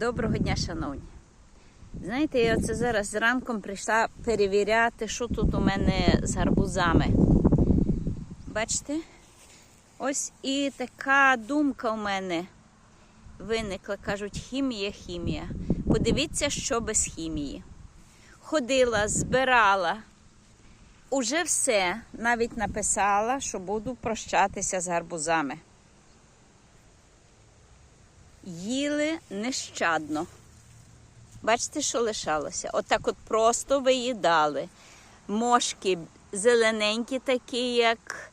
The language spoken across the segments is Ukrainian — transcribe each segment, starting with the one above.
Доброго дня, шановні. Знаєте, я оце зараз зранком прийшла перевіряти, що тут у мене з гарбузами. Бачите? Ось і така думка у мене виникла. Кажуть, хімія, хімія. Подивіться, що без хімії. Ходила, збирала. Уже все навіть написала, що буду прощатися з гарбузами. Їли нещадно. Бачите, що лишалося? Отак от просто виїдали. Мошки зелененькі, такі, як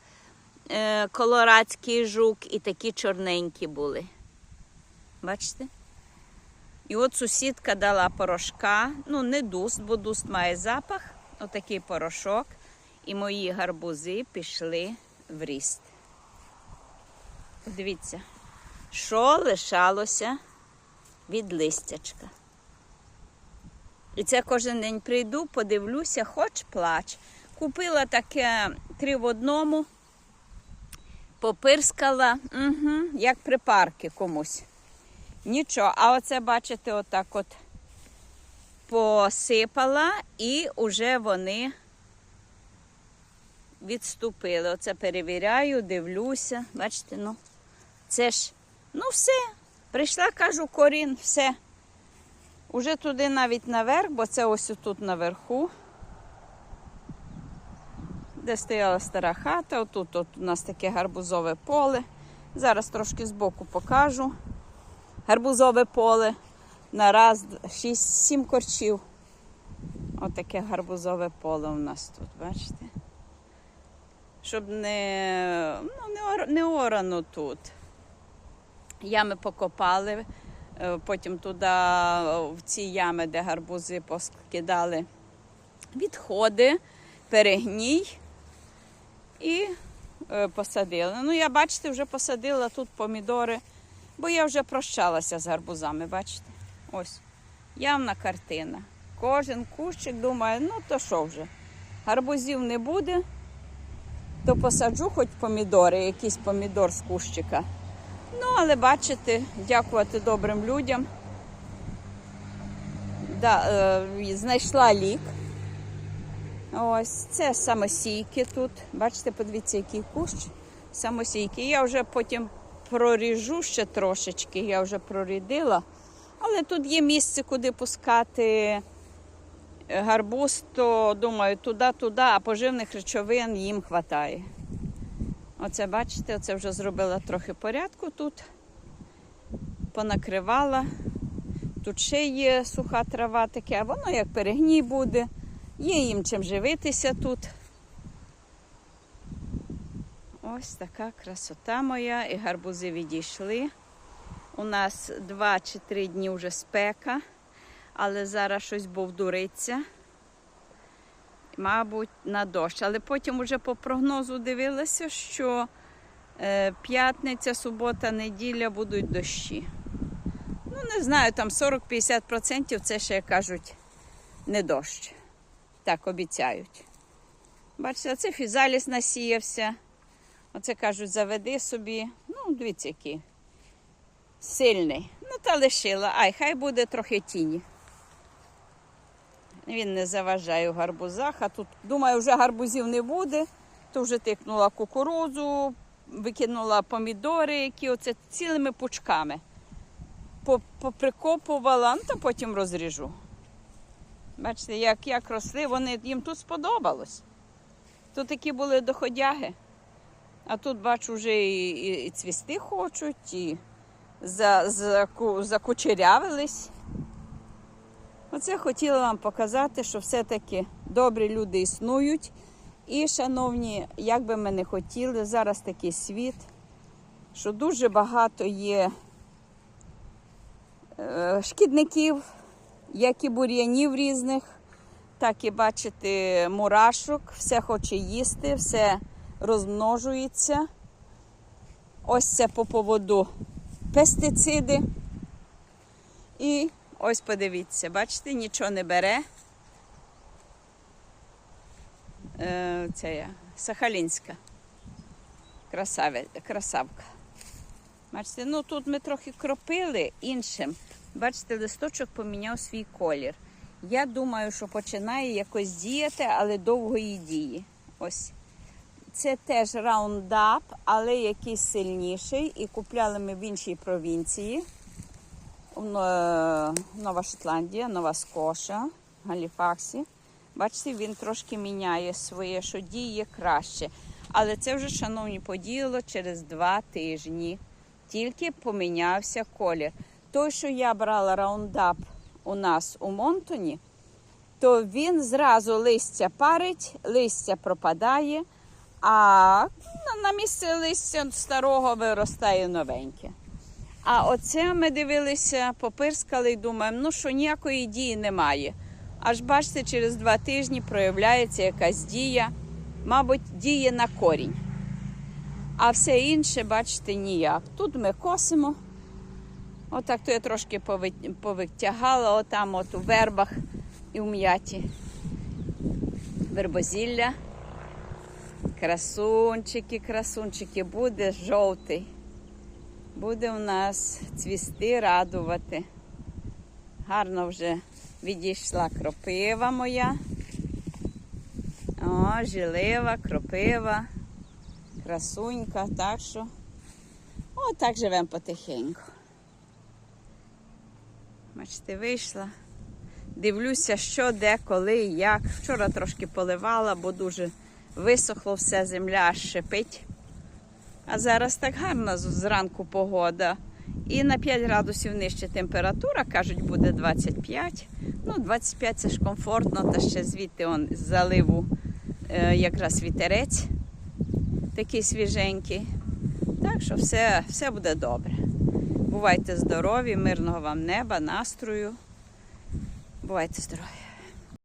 е, колорадський жук, і такі чорненькі були. Бачите? І от сусідка дала порошка, ну не дуст, бо дуст має запах, отакий порошок. І мої гарбузи пішли в ріст. Дивіться, що лишалося від листячка. І це кожен день прийду, подивлюся, хоч плач. Купила таке три в одному, попирскала, угу, як припарки комусь. Нічого. А оце, бачите, отак от посипала і вже вони відступили. Оце перевіряю, дивлюся. Бачите, ну, це ж, ну все. Прийшла, кажу, корін, все. Уже туди навіть наверх, бо це ось тут наверху. Де стояла стара хата, отут от у нас таке гарбузове поле. Зараз трошки збоку покажу. Гарбузове поле на раз, шість, сім корчів. Отаке гарбузове поле у нас тут, бачите? Щоб не, ну, не, не орано тут. Ями покопали, е, потім туди, в ці ями, де гарбузи поскидали відходи, перегній і е, посадили. Ну, я, бачите, вже посадила тут помідори, бо я вже прощалася з гарбузами, бачите? Ось, явна картина. Кожен кущик думає, ну то що вже, гарбузів не буде, то посаджу хоч помідори, якийсь помідор з кущика. Ну, але бачите, дякувати добрим людям. Да, е, знайшла лік. Ось це самосійки тут. Бачите, подивіться, який кущ. Самосійки. Я вже потім проріжу ще трошечки, я вже прорідила. Але тут є місце, куди пускати гарбуз, то думаю, туди-туди, а поживних речовин їм вистачає. Оце, бачите, оце вже зробила трохи порядку тут. Понакривала. Тут ще є суха трава таке, а воно як перегній буде. Є їм чим живитися тут. Ось така красота моя. І гарбузи відійшли. У нас два чи три дні вже спека, але зараз щось бовдуриться. Мабуть, на дощ. Але потім вже по прогнозу дивилася, що е, п'ятниця, субота, неділя будуть дощі. Ну, не знаю, там 40-50% це ще кажуть не дощ. Так обіцяють. Бачите, це фізаліс насіявся. Оце кажуть, заведи собі. Ну, дивіться, який сильний. Ну, та лишила. Ай, хай буде трохи тіні. Він не заважає у гарбузах, а тут, думаю, вже гарбузів не буде. То вже тикнула кукурудзу, викинула помідори, які оце цілими пучками. Поприкопувала, ну то потім розріжу. Бачите, як, як росли, вони їм тут сподобалось. Тут такі були доходяги. А тут, бачу, вже і, і, і цвісти хочуть, і за, заку- закучерявились. Оце хотіла вам показати, що все-таки добрі люди існують. І, шановні, як би ми не хотіли, зараз такий світ, що дуже багато є е, шкідників, як і бур'янів різних, так і бачите, мурашок, все хоче їсти, все розмножується. Ось це по поводу пестициди. І ось подивіться, бачите, нічого не бере. Це я, Сахалінська. Красаве, красавка. Бачите, ну тут ми трохи кропили іншим. Бачите, листочок поміняв свій колір. Я думаю, що починає якось діяти, але довгої дії. Ось. Це теж раундап, але якийсь сильніший. І купляли ми в іншій провінції. Но- Нова Шотландія, Нова Скоша, Галіфаксі. Бачите, він трошки міняє своє, що діє краще. Але це вже, шановні, подіяло через два тижні. Тільки помінявся колір. Той, що я брала раундап у нас у Монтоні, то він зразу листя парить, листя пропадає, а на місце листя старого виростає новеньке. А оце ми дивилися, попирскали і думаємо, ну що ніякої дії немає. Аж бачите, через два тижні проявляється якась дія, мабуть, діє на корінь. А все інше, бачите, ніяк. Тут ми косимо. Отак то я трошки повитягала, отам от у вербах і в м'яті. Вербозілля. Красунчики, красунчики, буде жовтий. Буде у нас цвісти, радувати. Гарно вже відійшла кропива моя. О, жилива, кропива, красунька, так що. О, так живемо потихеньку. Бачите, вийшла. Дивлюся, що, де, коли, як. Вчора трошки поливала, бо дуже висохло все, земля шипить. А зараз так гарна зранку погода. І на 5 градусів нижче температура, кажуть, буде 25. Ну, 25 це ж комфортно, та ще звідти он з заливу е, якраз вітерець такий свіженький. Так що все, все буде добре. Бувайте здорові, мирного вам неба, настрою. Бувайте здорові.